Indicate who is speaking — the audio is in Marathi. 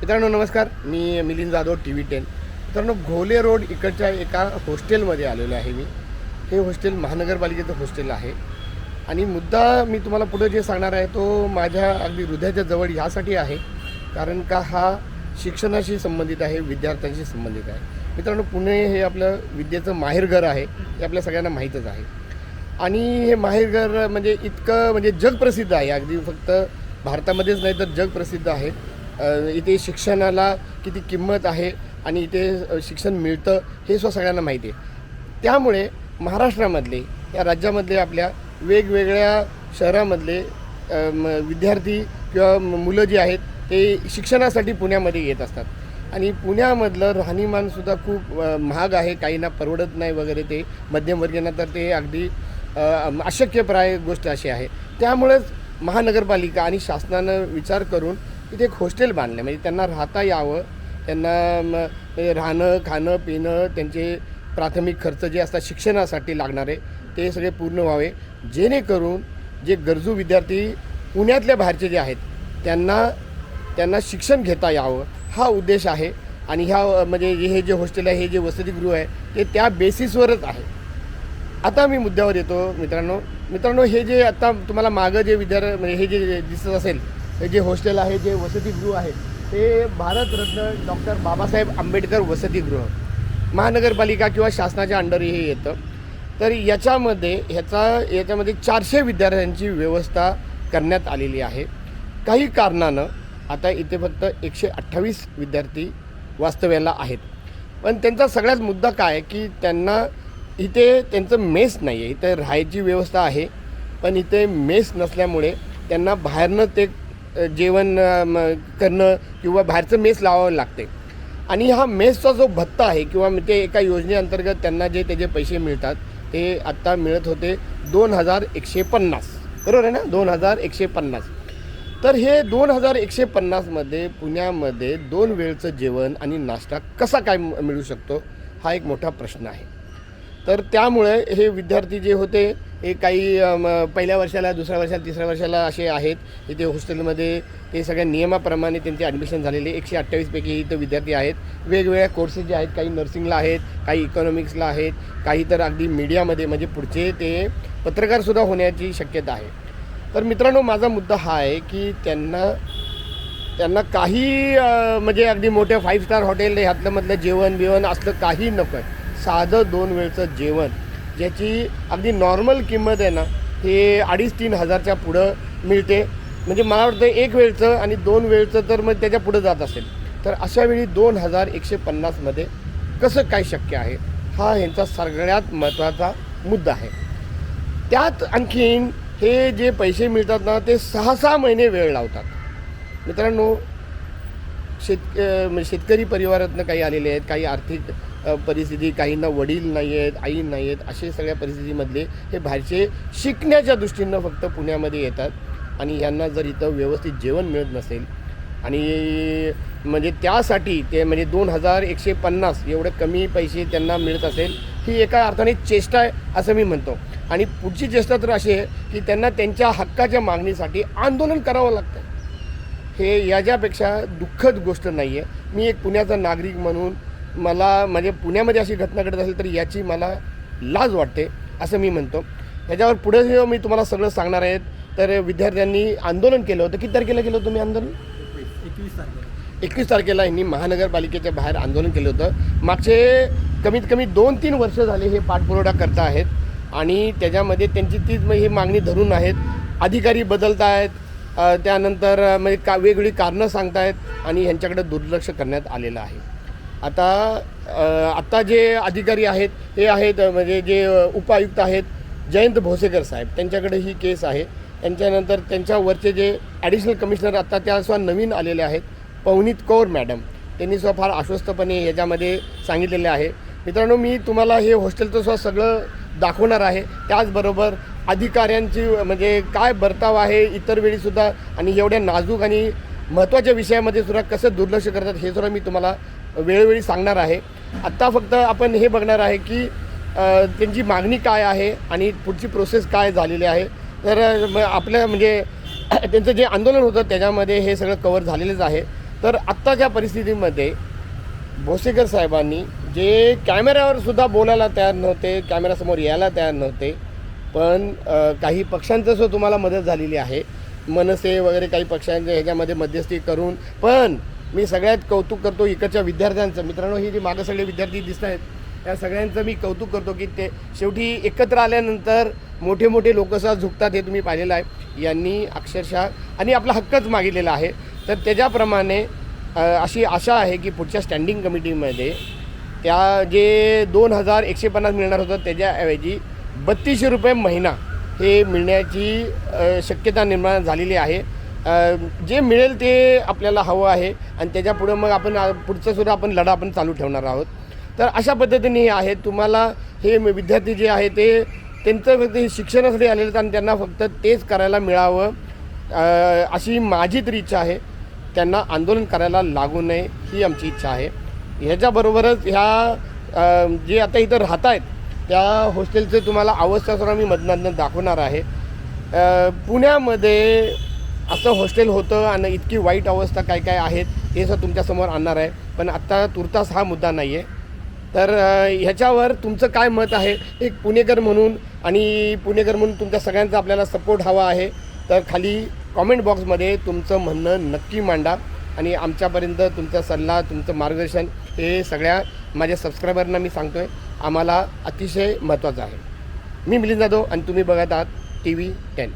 Speaker 1: मित्रांनो नमस्कार. मी Milind Jadhav T V ten. मित्रांनो घोले रोड इकडच्या एका हॉस्टेलमध्ये आलेलो आहे मी. हे हॉस्टेल महानगरपालिकेचं हॉस्टेल आहे. आणि मुद्दा मी तुम्हाला पुढे जे सांगणार आहे तो माझ्या अगदी हृदयाच्या जवळ ह्यासाठी आहे. कारण का हा शिक्षणाशी संबंधित आहे विद्यार्थ्यांशी संबंधित आहे. मित्रांनो पुणे हे आपलं विद्येचं माहेरघर आहे हे आपल्या सगळ्यांना माहीतच आहे. आणि हे माहेरघर म्हणजे इतकं म्हणजे जगप्रसिद्ध आहे. अगदी फक्त भारतामध्येच नाही तर जगप्रसिद्ध आहे. इथे शिक्षणाला किती किंमत आहे आणि इथे शिक्षण मिळतं हे सुद्धा सगळ्यांना माहिती आहे. त्यामुळे महाराष्ट्रामधले या राज्यामधले आपल्या वेगवेगळ्या शहरामधले म, विद्यार्थी किंवा मुलं जी आहेत ते शिक्षणासाठी पुण्यामध्ये येत असतात. आणि पुण्यामधलं राहणीमानसुद्धा खूप महाग आहे काहींना परवडत नाही वगैरे ते मध्यमवर्गीयांना तर ते अगदी अशक्यप्राय गोष्ट अशी आहे. त्यामुळेच महानगरपालिका आणि शासनानं विचार करून इथे एक हॉस्टेल बांधले म्हणजे त्यांना राहता यावं त्यांना राहणं खाणं पिणं त्यांचे प्राथमिक खर्च जे असतात शिक्षणासाठी लागणारे ते सगळे पूर्ण व्हावे. जेणेकरून जे गरजू विद्यार्थी पुण्यातल्या बाहेरचे जे आहेत त्यांना त्यांना शिक्षण घेता यावं. हा उद्देश आहे. आणि ह्या म्हणजे हे जे हॉस्टेल आहे हे जे वसतिगृह आहे ते त्या बेसिसवरच आहे. आता मी मुद्द्यावर येतो मित्रांनो. मित्रांनो हे जे आता तुम्हाला मागं जे विद्यार्थी म्हणजे हे जे दिसत असेल जे हॉस्टेल आहे जे वसतिगृह आहे ते भारतरत्न डॉक्टर बाबासाहेब आंबेडकर वसतिगृह. महानगरपालिका किंवा शासनाच्या अंडर हे येतं. तर याच्यामध्ये ह्याचा याच्यामध्ये चारशे विद्यार्थ्यांची व्यवस्था करण्यात आलेली आहे. काही कारणानं आता इथे फक्त एकशे अठ्ठावीस विद्यार्थी वास्तव्याला आहेत. पण त्यांचा सगळ्यात मुद्दा काय आहे की त्यांना इथे त्यांचं मेस नाही आहे इथे राहायची व्यवस्था आहे पण इथे मेस नसल्यामुळे त्यांना बाहेरनं ते जेवण करणं किंवा बाहेरचं मेस लावावं लागते. आणि हा मेसचा जो भत्ता आहे किंवा ते एका योजनेअंतर्गत त्यांना जे त्याचे पैसे मिळतात ते आत्ता मिळत होते दोन हजार एकशे पन्नास. बरोबर आहे ना? दोन हजार एकशे पन्नास. तर हे दोन हजार एकशे पन्नासमध्ये पुण्यामध्ये दोन वेळचं जेवण आणि नाश्ता कसा काय मिळू शकतो? हा एक मोठा प्रश्न आहे. तर त्यामुळे हे विद्यार्थी जे होते हे काही पहिल्या वर्षाला दुसऱ्या वर्षाला तिसऱ्या वर्षाला असे आहेत. इथे हॉस्टेलमध्ये ते सगळ्या नियमाप्रमाणे त्यांचे ॲडमिशन झालेले. एकशे अठ्ठावीसपैकी इथं विद्यार्थी आहेत. वेगवेगळ्या कोर्सेस जे आहेत काही नर्सिंगला आहेत काही इकॉनॉमिक्सला आहेत काही तर अगदी मीडियामध्ये म्हणजे पुढचे ते पत्रकारसुद्धा होण्याची शक्यता आहे. तर मित्रांनो माझा मुद्दा हा आहे की त्यांना त्यांना काही म्हणजे अगदी मोठ्या फाईव्ह स्टार हॉटेल ह्यातलं मधलं जेवण बिवण असलं काही नको आहे साधं दोन वेळचं जेवण. ज्याची अगदी नॉर्मल किंमत आहे ना हे अडीच तीन हजारच्या पुढं मिळते. म्हणजे मला वाटतं एक वेळचं आणि दोन वेळचं तर मग त्याच्या पुढं जात असेल. तर अशा वेळी दोन हजार एकशे पन्नासमध्ये कसं काय शक्य आहे? हा ह्यांचा सगळ्यात महत्त्वाचा मुद्दा आहे. त्यात आणखीन हे जे पैसे मिळतात ना ते सहा सहा महिने वेळ लावतात. मित्रांनो शेत म्हणजे शेतकरी परिवारातनं काही आलेले आहेत काही आर्थिक परिस्थिती काहींना वडील नाही आहेत आई नाही आहेत असे सगळ्या परिस्थितीमधले हे बाहेरचे शिकण्याच्या दृष्टीनं फक्त पुण्यामध्ये येतात. आणि यांना जर इथं व्यवस्थित जेवण मिळत नसेल आणि म्हणजे त्यासाठी ते म्हणजे दोन हजार एकशे पन्नास एवढे कमी पैसे त्यांना मिळत असेल ही एका अर्थाने चेष्टा आहे असं मी म्हणतो. आणि पुढची चेष्टा तर अशी आहे की त्यांना त्यांच्या हक्काच्या मागणीसाठी आंदोलन करावं लागतं. हे याच्यापेक्षा दुःखद गोष्ट नाही आहे मी एक पुण्याचा नागरिक म्हणून मला म्हणजे पुण्यामध्ये अशी घटना घडत असेल तर याची मला लाज वाटते असं मी म्हणतो. त्याच्यावर पुढे जे मी तुम्हाला सगळं सांगणार आहेत तर विद्यार्थ्यांनी आंदोलन केलं होतं. किती तारखेला केलं होतं तुम्ही आंदोलन?
Speaker 2: एकवीस तारखेला.
Speaker 1: एकवीस तारखेला यांनी महानगरपालिकेच्या बाहेर आंदोलन केलं होतं. मागचे कमीत कमी दोन तीन वर्ष झाले हे पाठपुरवठा करता आहेत आणि त्याच्यामध्ये त्यांची तीच मग ही मागणी धरून आहेत. अधिकारी बदलत आहेत. त्यानंतर म्हणजे का वेगवेगळी कारणं सांगतायत आणि ह्यांच्याकडे दुर्लक्ष करण्यात आलेलं आहे. आता आत्ता जे अधिकारी आहेत हे आहेत म्हणजे जे उपायुक्त आहेत जयंत भोसेकर साहेब. त्यांच्याकडे ही केस आहे. त्यांच्यानंतर त्यांच्यावरचे जे ॲडिशनल कमिशनर आत्ता त्या सुद्धा नवीन आलेले आहेत पवनीत कौर मॅडम. त्यांनी सुद्धा फार आश्वस्तपणे ह्याच्यामध्ये सांगितलेले आहे. मित्रांनो मी तुम्हाला हे हॉस्टेलचं सुद्धा सगळं दाखवणार आहे. त्याचबरोबर अधिकाऱ्यांची म्हणजे काय बर्ताव आहे इतर वेळीसुद्धा आणि एवढ्या नाजूक आणि महत्त्वाच्या विषयामध्ये सुद्धा कसं दुर्लक्ष करतात हे सुद्धा मी तुम्हाला वेळोवेळी सांगणार आहे. आत्ता फक्त आपण हे बघणार आहे की त्यांची मागणी काय आहे आणि पुढची प्रोसेस काय झालेली आहे. तर आपल्या म्हणजे त्यांचं जे आंदोलन होतं त्याच्यामध्ये हे सगळं कवर झालेलंच आहे. तर आत्ताच्या परिस्थितीमध्ये भोसेकर साहेबांनी जे कॅमेऱ्यावर सुद्धा बोलायला तयार नव्हते कॅमेऱ्यासमोर यायला तयार नव्हते पण काही पक्षांचं सुद्धा तुम्हाला मदत झालेली आहे. मनसे वगैरे काही पक्षांच्या ह्याच्यामध्ये मध्यस्थी करून पण मी सगळ्यात कौतुक करतो इकडच्या विद्यार्थ्यांचं. मित्रांनो ही जी मागं सगळे विद्यार्थी दिसत आहेत या सगळ्यांचं मी कौतुक करतो की ते शेवटी एकत्र आल्यानंतर मोठे मोठे लोकसह झुकतात हे तुम्ही पाहिलेलं आहे. यांनी अक्षरशः आणि आपला हक्कच मागितलेला आहे. तर त्याच्याप्रमाणे अशी आशा आहे की पुढच्या स्टँडिंग कमिटीमध्ये त्या जे दोन हजार एकशे पन्नास मिळणार होतं त्याच्याऐवजी बत्तीसशे रुपये महिना हे मिळण्याची शक्यता निर्माण झालेली आहे. जे मिळेल ते आपल्याला हवं आहे आणि त्याच्यापुढं मग आपण पुढचंसुद्धा पुढचं सुद्धा आपण लढा आपण चालू ठेवणार आहोत. तर अशा पद्धतीने हे आहे. तुम्हाला हे विद्यार्थी जे आहे ते त्यांचं फक्त शिक्षणासाठी आलेलं आणि त्यांना फक्त तेच करायला मिळावं अशी माझी तरी इच्छा आहे. त्यांना आंदोलन करायला लागू नये ही आमची इच्छा आहे. ह्याच्याबरोबरच ह्या जे आता इथं राहत आहेत त्या हॉस्टेलचे तुम्हाला अवस्थासुद्धा मी मधनातनं दाखवणार आहे. पुण्यामध्ये असं हॉस्टेल होतं आणि इतकी वाईट अवस्था काय काय आहेत हे सर तुमच्यासमोर आणणार आहे. पण आत्ता तुर्तास हा मुद्दा नाही आहे तर ह्याच्यावर तुमचं काय मत आहे? एक पुणेकर म्हणून आणि पुणेकर म्हणून तुमच्या सगळ्यांचा आपल्याला सपोर्ट हवा आहे. तर खाली कॉमेंट बॉक्समध्ये तुमचं म्हणणं नक्की मांडा आणि आमच्यापर्यंत तुमचा सल्ला तुमचं मार्गदर्शन हे सगळ्या माझ्या सबस्क्रायबरना मी सांगतो आहे आम्हाला अतिशय महत्त्वाचं आहे. मी मिलिंद जाधव आणि तुम्ही बघत आहात टी व्ही टेन.